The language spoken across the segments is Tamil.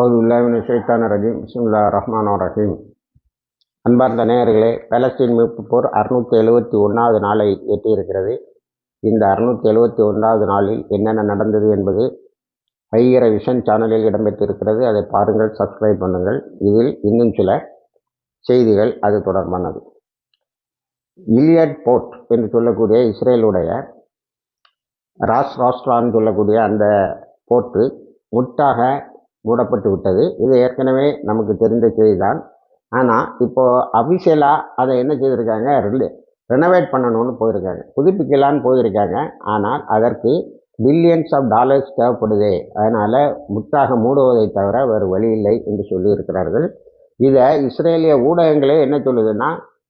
அவுதுல்லாமின் ஷைத்தான ரஜீம். பிஸ்மில்லா ரஹ்மான் ரஹீம். அன்பார்ந்த நேயர்களே பலஸ்தீன் மீட்பு போர் அறுநூற்றி எழுபத்தி ஒன்றாவது நாளை எட்டியிருக்கிறது. இந்த அறுநூற்றி எழுபத்தி ஒன்றாவது நாளில் என்னென்ன நடந்தது என்பது ஐயர விஷன் சேனலில் இடம்பெற்றிருக்கிறது. அதை பாருங்கள் சப்ஸ்கிரைப் பண்ணுங்கள். இதில் இன்னும் சில செய்திகள் அது தொடர்பானது. இலியட் போர்ட் என்று சொல்லக்கூடிய இஸ்ரேலுடைய ராஸ் ராஸ்ட்ரான்னு சொல்லக்கூடிய அந்த போர்ட்டு முட்டாக மூடப்பட்டு விட்டது. இது ஏற்கனவே நமக்கு தெரிந்த செய்தி தான் ஆனால் இப்போது அஃபிஷியலாக அதை என்ன செய்திருக்காங்க? ரெண்டு ரெனோவேட் பண்ணணும்னு போயிருக்காங்க. புதுப்பிக்கலான்னு போயிருக்காங்க. ஆனால் அதற்கு பில்லியன்ஸ் ஆஃப் டாலர்ஸ் தேவைப்படுது. அதனால் முற்றாக மூடுவதை தவிர வேறு வழி இல்லை என்று சொல்லியிருக்கிறார்கள். இதை இஸ்ரேலிய ஊடகங்களே என்ன சொல்லுதுன்னா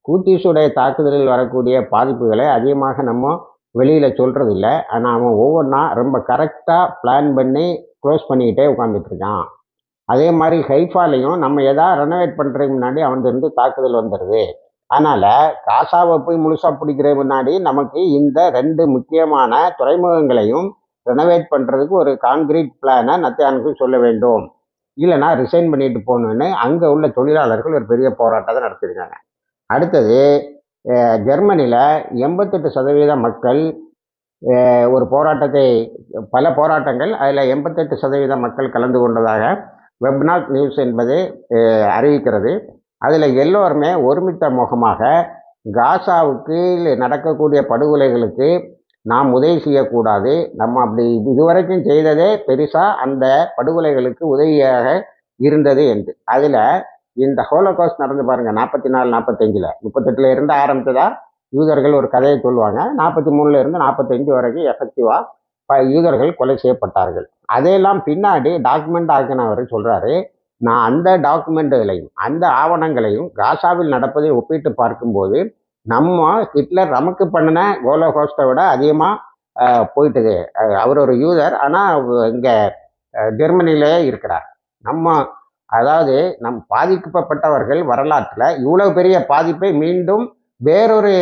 கூத்தீஸுடைய தாக்குதலில் வரக்கூடிய பாதிப்புகளை அதிகமாக நம்ம வெளியில் சொல்கிறதில்ல ஆனால் அவன் ஒவ்வொன்றா ரொம்ப கரெக்டாக பிளான் பண்ணி க்ளோஸ் பண்ணிக்கிட்டே உட்காந்துட்ருக்கான் அதே மாதிரி ஹைஃபாலையும் நம்ம எதாவது ரெனோவேட் பண்ணுறதுக்கு முன்னாடி அவன்கிட்ட தாக்குதல் வந்துடுது அதனால் காசாவை போய் முழுசாக பிடிக்கிற முன்னாடி நமக்கு இந்த ரெண்டு முக்கியமான துறைமுகங்களையும் ரெனோவேட் பண்ணுறதுக்கு ஒரு கான்கிரீட் பிளானை நத்தியானுக்கு சொல்ல வேண்டும். இல்லைனா ரிசைன் பண்ணிட்டு போகணுன்னு அங்கே உள்ள தொழிலாளர்கள் ஒரு பெரிய போராட்டத்தை நடத்திருக்காங்க அடுத்தது ஜெர்மனியில் எண்பத்தெட்டு சதவீத மக்கள் ஒரு போராட்டத்தை பல போராட்டங்கள் அதில் எண்பத்தெட்டு சதவீத மக்கள் கலந்து கொண்டதாக வெப்நாட் நியூஸ் என்பது அறிவிக்கிறது. அதில் எல்லோருமே ஒருமித்த முகமாக காசாவுக்கு நடக்கக்கூடிய படுகொலைகளுக்கு நாம் உதவி செய்யக்கூடாது. நம்ம அப்படி இதுவரைக்கும் செய்ததே பெருசாக அந்த படுகொலைகளுக்கு உதவியாக இருந்தது என்று. அதில் இந்த ஹோலோகாஸ்ட் நடந்து பாருங்கள் நாற்பத்தி நாலு நாற்பத்தஞ்சில் முப்பத்தெட்டில் இருந்து ஆரம்பித்ததா? யூதர்கள் ஒரு கதையை சொல்லுவாங்க. நாற்பத்தி மூணுல இருந்து நாற்பத்தஞ்சு வரைக்கும் எஃபெக்டிவாக யூதர்கள் கொலை செய்யப்பட்டார்கள். அதையெல்லாம் பின்னாடி டாக்குமெண்ட் ஆக்கினவர் சொல்கிறாரு நான் அந்த டாக்குமெண்ட்டுகளையும் அந்த ஆவணங்களையும் காசாவில் நடப்பதை ஒப்பிட்டு பார்க்கும்போது நம்ம ஹிட்லர் நமக்கு பண்ணின கோலோகோஸ்ட்டை விட அதிகமாக போயிட்டுது. அவர் ஒரு யூதர். ஆனால் இங்கே ஜெர்மனியிலே இருக்கிறார். நம்ம அதாவது நம் பாதிக்கப்பட்டவர்கள் வரலாற்றில் இவ்வளோ பெரிய பாதிப்பை மீண்டும் வேறொரு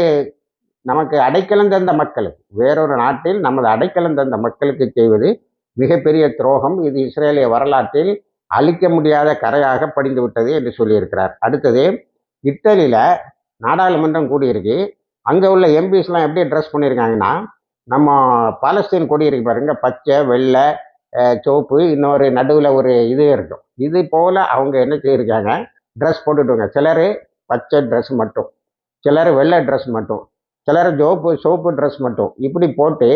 நமக்கு அடைக்கலம் தந்த மக்களுக்கு வேறொரு நாட்டில் நமது அடைக்கலம் தந்த மக்களுக்கு செய்வது மிகப்பெரிய துரோகம். இது இஸ்ரேலிய வரலாற்றில் அழிக்க முடியாத கரையாக படிந்து விட்டது என்று சொல்லியிருக்கிறார். அடுத்தது இட்டலியில் நாடாளுமன்றம் கூடியிருக்கு. அங்கே உள்ள எம்பிஸ்லாம் எப்படி ட்ரெஸ் பண்ணியிருக்காங்கன்னா நம்ம பாலஸ்தீன் கொடி இருக்கு பாருங்க பச்சை வெள்ளை சோப்பு இன்னொரு நடுவில் ஒரு இது இருக்கும். இது போல் அவங்க என்ன செய்யிருக்காங்க ட்ரெஸ் போட்டுட்டுங்க சிலர் பச்சை ட்ரெஸ் மட்டும். சிலர் வெள்ளை ட்ரெஸ் மட்டும். சிலர் சோப்பு சோப்பு ட்ரெஸ் மட்டும். இப்படி போட்டு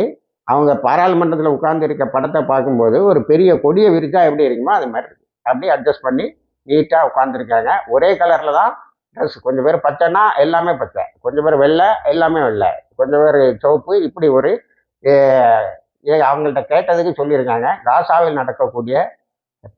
அவங்க பாராளுமன்றத்தில் உட்கார்ந்து இருக்க படத்தை பார்க்கும்போது ஒரு பெரிய கொடியை விரிச்சா எப்படி இருக்குமோ அது மாதிரி இருக்கு. அப்படியே அட்ஜஸ்ட் பண்ணி நீட்டாக உட்காந்துருக்காங்க ஒரே கலரில் தான் ட்ரெஸ் கொஞ்சம் பேர் பச்சைன்னா எல்லாமே பச்சை. கொஞ்சம் பேர் வெள்ளை எல்லாமே வெள்ளை. கொஞ்சம் பேர் சோப்பு இப்படி ஒரு அவங்கள்ட்ட கேட்டதுக்கு சொல்லியிருக்காங்க. காசாவில் நடக்கக்கூடிய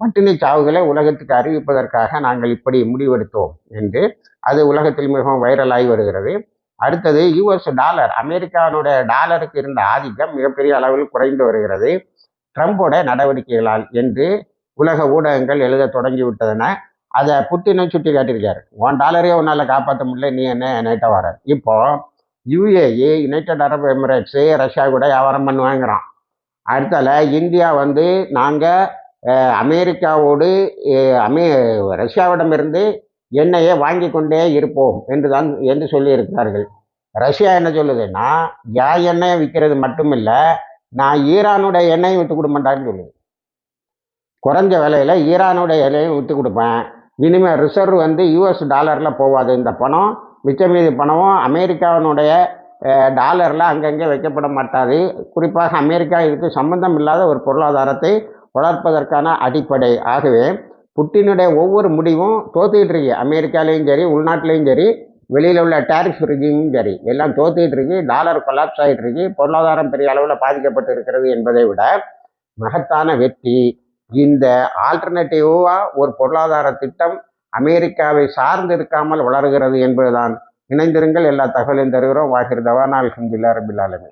பட்டினி சாவுகளை உலகத்துக்கு அறிவிப்பதற்காக நாங்கள் இப்படி முடிவெடுத்தோம் என்று அது உலகத்தில் மிகவும் வைரலாகி வருகிறது. அடுத்தது யூஎஸ் டாலர் அமெரிக்காவினுடைய டாலருக்கு இருந்த ஆதிக்கம் மிகப்பெரிய அளவில் குறைந்து வருகிறது. ட்ரம்போட நடவடிக்கைகளால் என்று உலக ஊடகங்கள் எழுத தொடங்கி அதை புட்டினை சுட்டி காட்டியிருக்காரு. உன் டாலரே உன்னால் காப்பாற்ற முடியல நீ என்ன என்கிட்ட வர? இப்போ U A E United Arab Emirates Russia கூட வியாபாரம் பண்ணுவாங்கிறான் அடுத்தால இந்தியா வந்து நாங்கள் அமெரிக்காவோடு அமே ரஷ்யாவிடமிருந்து எண்ணெயை வாங்கி கொண்டே இருப்போம் என்று தான் என்று சொல்லியிருக்கிறார்கள். ரஷ்யா என்ன சொல்லுதுன்னா யா எண்ணெயை விற்கிறது மட்டும் இல்லை நான் ஈரானுடைய எண்ணெயும் விட்டு கொடுமாட்டான்னு சொல்லுது. குறைஞ்ச விலையில் ஈரானுடைய எண்ணெயும் விட்டு கொடுப்பேன். இனிமேல் ரிசர்வ் வந்து யூஎஸ் டாலரில் போகாது இந்த பணம் மிச்ச மீதி பணமும் அமெரிக்காவினுடைய டாலரில் அங்கங்கே வைக்கப்பட மாட்டாது. குறிப்பாக அமெரிக்கா இதுக்கு சம்மந்தம் இல்லாத ஒரு பொருளாதாரத்தை வளர்ப்பதற்கான அடிப்படை. ஆகவே புட்டினுடைய ஒவ்வொரு முடிவும் தோத்துக்கிட்டு இருக்கு. அமெரிக்காலேயும் சரி உள்நாட்டிலையும் சரி வெளியில் உள்ள டேரிஃப் ரிஜிமும் சரி எல்லாம் தோத்துக்கிட்டு இருக்கு. டாலர் கொலாப்ஸ் ஆகிட்டு இருக்கு. பொருளாதாரம் பெரிய அளவில் பாதிக்கப்பட்டு இருக்கிறது என்பதை விட மகத்தான வெற்றி. இந்த ஆல்டர்னேட்டிவாக ஒரு பொருளாதார திட்டம் அமெரிக்காவை சார்ந்து இருக்காமல் வளர்கிறது என்பதுதான். இணைந்திருங்கள். எல்லா தகவலையும் தருகிறோம். வாகிர் தவானா. அலமதுல்லா ரபில் ஆலமி